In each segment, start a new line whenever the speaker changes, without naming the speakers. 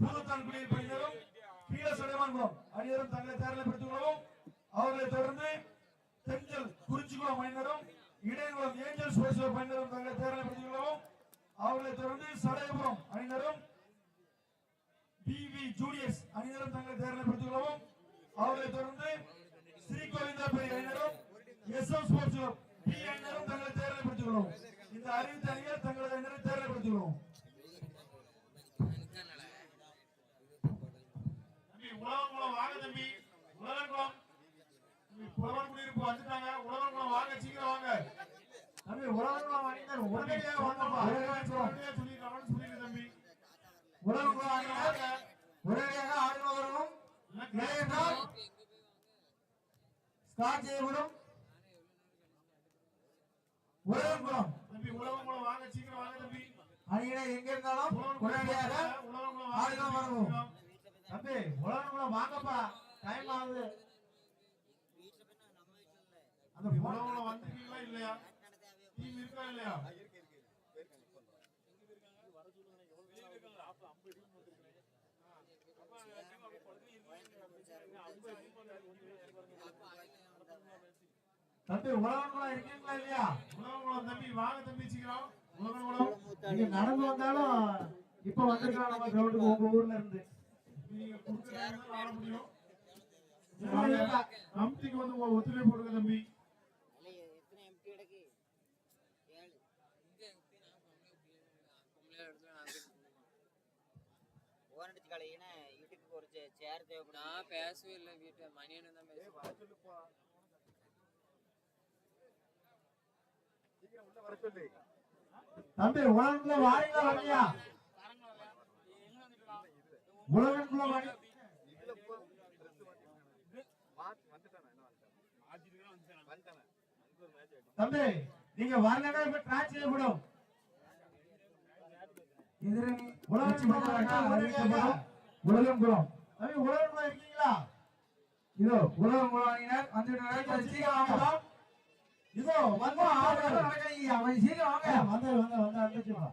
பூதத்தான் குடியிருப்பு அணியினரும் கீழ சுலைமான்குளம் அணியரும் தங்களை தேர்தலைப்படுத்திக் கொள்ளவும் அவர்களை தொடர்ந்து தெஞ்சல் குறிச்சிக்குளம் அணியினரும் இடையங்குளம் ஏஞ்சல் ஸ்போர்ட்ஸ் கிளப் அணியினரும் தங்களை தேர்தலைப்படுத்திக் கொள்ளவும் அவர்களை தொடர்ந்து சடையபுரம் அணியினரும் பிவி ஜூனியர்ஸ் அணியினரும் தங்களை தேர்தலைப்படுத்திக் கொள்ளவும் அவர்களை தொடர்ந்து ஸ்ரீ கோவிந்தாபுரி அணியினரும் S M sports club B அணியினரும் தங்களை தேர்தலைப்படுத்திக் கொள்ளவும் இந்த அறிவித்த அணிகள் தங்களது அணியினரை தேர்தலைப்படுத்திக் கொள்ளவும்
தம்பி உலகங்குளம் வாங்க தம்பி உலகங்குளம் தம்பி புலவர் குடியிருப்பு வந்துட்டாங்க உலகங்குளம் வாங்க சீக்கிரம் வாங்க
தம்பி உலகம் அணியினர் உடனடியாக
சொல்லிடு தம்பி.
உலகம் அணியினர் உடனடியாக ஆடுபவரும் இல்லையென்றால் ஸ்காட் செய்யப்படும். உலகம்
தம்பி உலகங்குளம் வாங்க சீக்கிரம் வாங்க தம்பி.
அணியினர் எங்க இருந்தாலும் உடனடியாக ஆடுகளம் வரணும்.
வாங்க
தம்பி உலகம் வாங்கப்பா. டைம் ஆகுது. அந்த
உலகங்குளம் வந்துட்டீங்களா இல்லையா? டீம் இருக்கா இல்லையா
தம்பி உலகம் இருக்கீங்களா இல்லையா?
உலகங்குளம் தம்பி வாங்க தம்பி சீக்கிரம். உலகங்குளம்
நீங்க நடந்து வந்தாலும் இப்ப வந்திருக்கலாம் நம்ம கிரவுண்டுக்கு உங்க ஊர்ல இருந்து.
நீங்க கொடுக்குறது ஆட முடியும்.
வாங்க.
வந்து ஒத்துழைப்பு கொடுங்க தம்பி.
ஒரு சேர் தேவைப்படும்.
நான் பேசவே இல்லை வீட்டு. தான் பேசுவேன்
தம்பி உலகத்துல வாரிங்களா வரலையா? உலகத்துல வாரி தம்பி நீங்க வரலன்னா இப்ப ட்ராக் செய்யப்படும் எதிரணி உலகம் அறிவிக்கப்படும் உலகம் குளம் தம்பி உலகம் குளம் இருக்கீங்களா? இதோ உலகம் குளம் வந்து சீக்கிரம் வாங்கலாம் இதோ வந்து அவன் சீக்கிரம் வாங்க. வந்து வந்து வந்து வந்துச்சுமா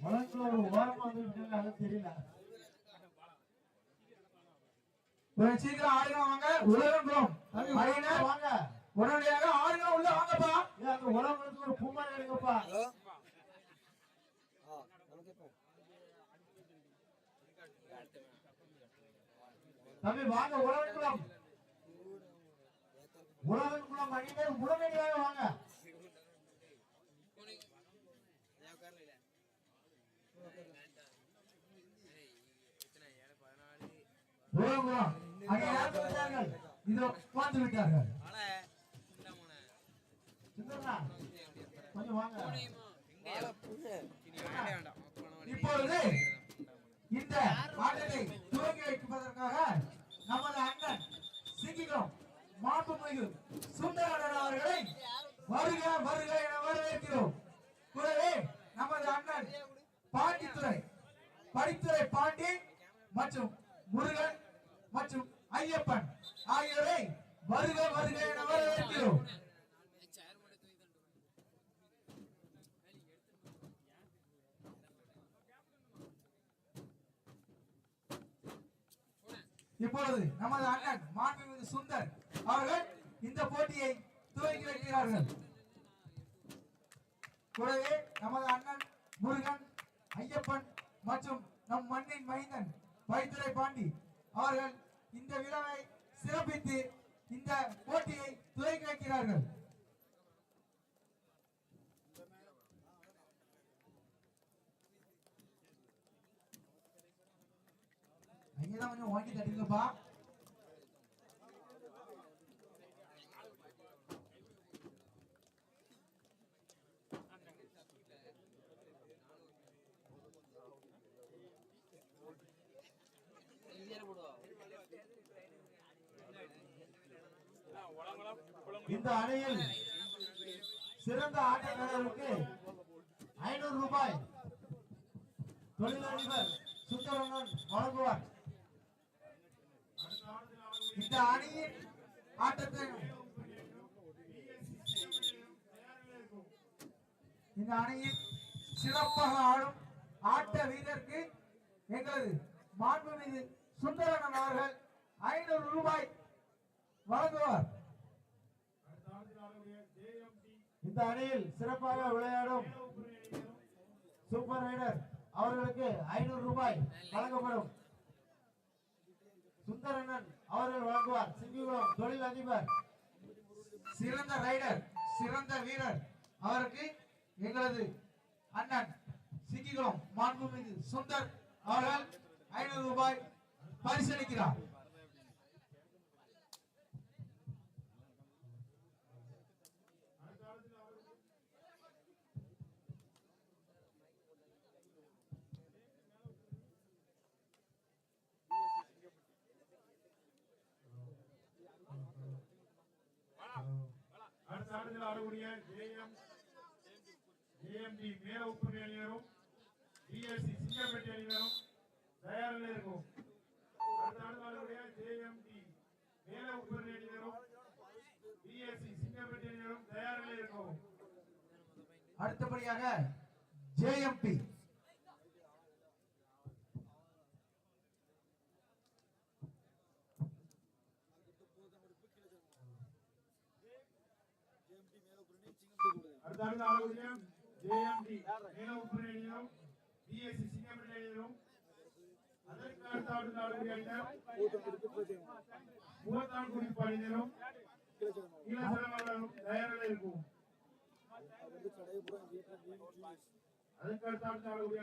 உலகத்துல ஒரு ஓரமா வந்து அது தெரியல. கொஞ்சம் சீக்கிரம் ஆடுங்க வாங்க. உலகம் குளம் தம்பி வாங்க. உடனடியாக ஆடுங்க உள்ள வாங்கப்பா. உலகத்துக்கு ஒரு கும்பல் எடுங்கப்பா. தம்பி வாங்க உழவன் குளம் அணியினர் உடனடியாக வாங்க உலகக்குளம் இதோ வந்து விட்டார்கள் கொஞ்சம் வாங்க இப்பொழுது இந்த ஆட்டத்தை துவங்கி வைப்பதற்காக நமது அண்ணன் சிங்கிகம் மாண்புமிகு சுந்தரன் அவர்களை வருக வருக என வரவேற்கிறோம் கூடவே நமது அண்ணன் பாண்டித்துறை படித்துறை பாண்டி மற்றும் முருகன் மற்றும் ஐயப்பன் ஆகியோரை வருக வருக என வரவேற்கிறோம் இப்பொழுது நமது அண்ணன் மாண்புமிகு சுந்தர் அவர்கள் இந்த போட்டியை துவக்கி வைக்கிறார்கள். கூடவே நமது அண்ணன் முருகன் ஐயப்பன் மற்றும் நம் மண்ணின் மைந்தன் வைத்துரை பாண்டி அவர்கள் இந்த விழாவை சிறப்பித்து இந்த போட்டியை துவக்கி வைக்கிறார்கள். ஐயா கொஞ்சம் வாங்கி தட்டுங்கப்பா இந்த அணையில் சிறந்த ஆட்டக்காரருக்கு ஐநூறு ரூபாய். தொழிலதிபர் சுந்தரங்கன் வழங்குவார். இந்த அணியின் ஆட்டத்தை இந்த அணியின் சிறப்பாக ஆடும் ஆட்ட வீரருக்கு எங்களது மாண்புமிகு சுந்தரன் அவர்கள் ஐநூறு ரூபாய் வழங்குவார். இந்த அணியில் சிறப்பாக விளையாடும் சூப்பர் ரைடர் அவர்களுக்கு ஐநூறு ரூபாய் வழங்கப்படும். சுந்தரனன் அவர்கள் வழங்குவார். சிங்கிகுளம் தொழில் அதிபர். சிறந்த ரைடர் சிறந்த வீரர். அவருக்கு எங்களது அண்ணன் சிங்கிகுளம் மாண்புமிகு சுந்தர் அவர்கள் ஐநூறு ரூபாய் பரிசளிக்கிறார்.
அடுத்த ஆட்டத்தில் ஜேஎம் ஜேஎம்டி மேல உப்பு அணியினரும் பிஎஸ்சி சிங்கப்பட்டி அணியினரும் தயாரில் இருக்கும் அடுத்த ஆட்டத்தில் ஜேஎம்டி மேல உப்பு அணியினரும் பிஎஸ்சி சிங்கப்பட்டி அணியினரும் தயாரில் இருக்கும்
அடுத்தபடியாக ஜேஎம்பி
தமிழ்நாடு ஆட்டத்தில் ஜேஎம்டி மேல உப்பு பிஎஸ்சி சிங்கப்பட்டி அணியினரும் அதற்கு அடுத்த ஆட்டத்தில் ஆடக்கூடிய அணியினர் மூவத்தான் குறிப்பு தயாரில் இருக்கும் அதற்கு அடுத்த ஆட்டத்தில் ஆடக்கூடிய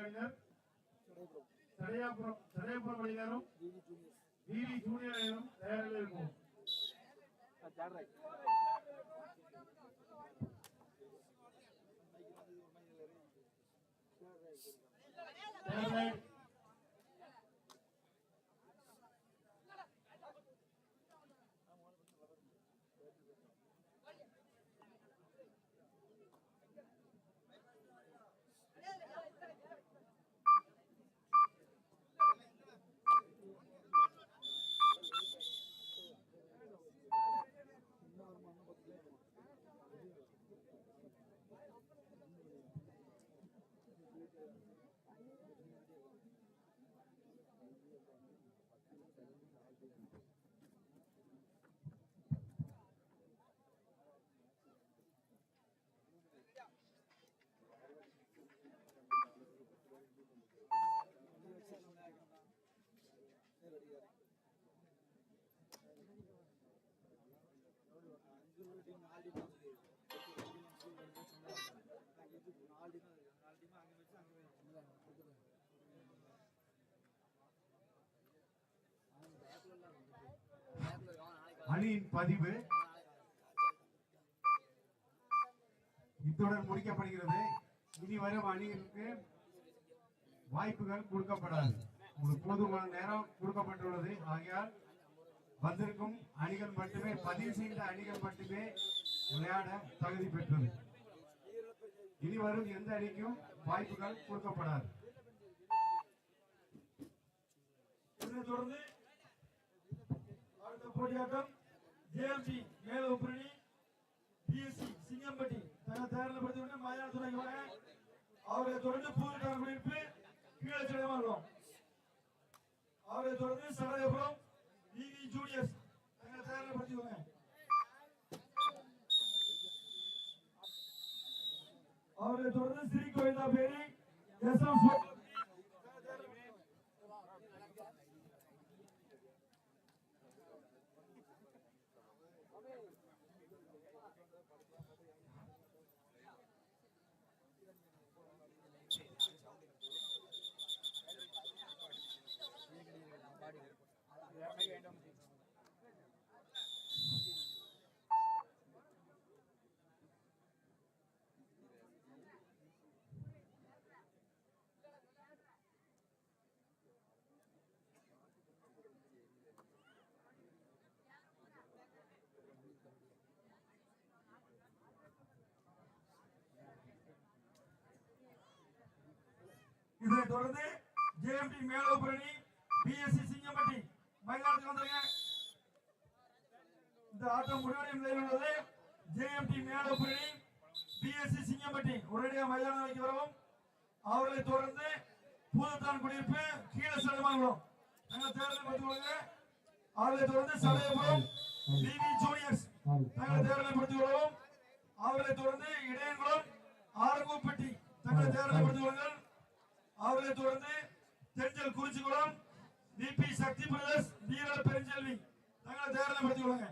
சடையாபுரம் சடையாபுரம் அணியினரும் விவி ஜூனியர் அணியினரும் தயாரில் இருக்கும் Leonard.
அணியின் பதிவு இத்துடன் முடிக்கப்படுகிறது. இனி வரும் அணிகளுக்கு வாய்ப்புகள் கொடுக்கப்படாது. உங்களுக்கு போதுமான நேரம் கொடுக்கப்பட்டுள்ளது. ஆகையால் வந்திருக்கும் அணிகள் மட்டுமே பதிவு செய்த அணிகள் மட்டுமே விளையாட தகுதி பெற்றது. இனி வரும் எந்த அணிக்கும் வாய்ப்புகள் கொடுக்கப்படாது.
இதனைத் தொடர்ந்து அடுத்த போட்டியாட்டம் ஜேஎம்சி மேல உப்பரணி பிஎஸ்சி சிங்கம்பட்டி தங்கள் தயாரில் படுத்தி மலையாளத்துறை அவர்களை தொடர்ந்து பூர்வீட்டான குடியிருப்பு கீழே சிலைமாறும் அவர்களை தொடர்ந்து சடகபுரம் ஜூனியர்ஸ் தங்களை தயாரிப்படுத்திக்கோங்க அவர்களை தொடர்ந்து சிறி கோவிந்தா இதனைத் தொடர்ந்து ஜேஎம்டி மேலோபுரணி பிஎஸ்சி சிங்கம்பட்டி மயிலாடுதுறை வந்துருங்க. இந்த ஆட்டம் முடிவடையும் நிலையில் உள்ளது. ஜேஎம்டி மேலோபுரணி பிஎஸ்சி சிங்கம்பட்டி உடனடியாக மைதானம் வைக்க வரவும். அவர்களை தொடர்ந்து பூதத்தான் குடியிருப்பு கீழே செலவாங்குளம்
தங்கள் தேர்தலை பற்றி கொள்ளுங்க. அவர்களை தொடர்ந்து சடையபுரம் டிவி ஜூனியர்ஸ் தங்களை தேர்தலை பற்றி கொள்ளவும் அவர்களை தொடர்ந்து இடையங்குளம் ஆரங்கூப்பட்டி தங்களை தேர்தலை பற்றி கொள்ளுங்கள். அவர்களை தொடர்ந்து தெரிஞ்சல் குறிச்சிக்குளம் டிபி சக்தி பிரதர்ஸ் வீர பெருஞ்செல்வி. தங்களை தேர்தலை பற்றி கொள்ளுங்க.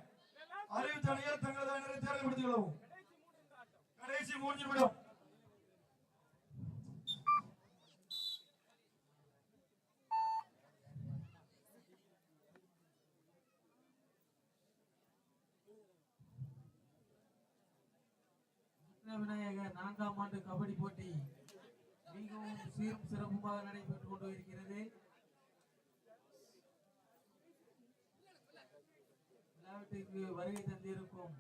தங்களை அணியர் தங்களது அணியரை கொள்ளவும். கடைசி மூன்று நிமிடம்.
விநாயகர் நான்காம் ஆண்டு கபடி போட்டி. மிகவும் சீரும் சிறப்புமாக நடைபெற்றுக் கொண்டு இருக்கிறது விழாவிற்கு வருகை தந்திருக்கும்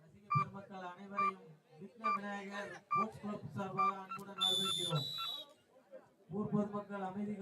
ரசிக பெருமக்கள் அனைவரையும் விக்ன விநாயகர் ஸ்போர்ட்ஸ் கிளப் சார்பாக அன்புடன் வரவேற்கிறோம். ஊர் பொதுமக்கள் அமைதி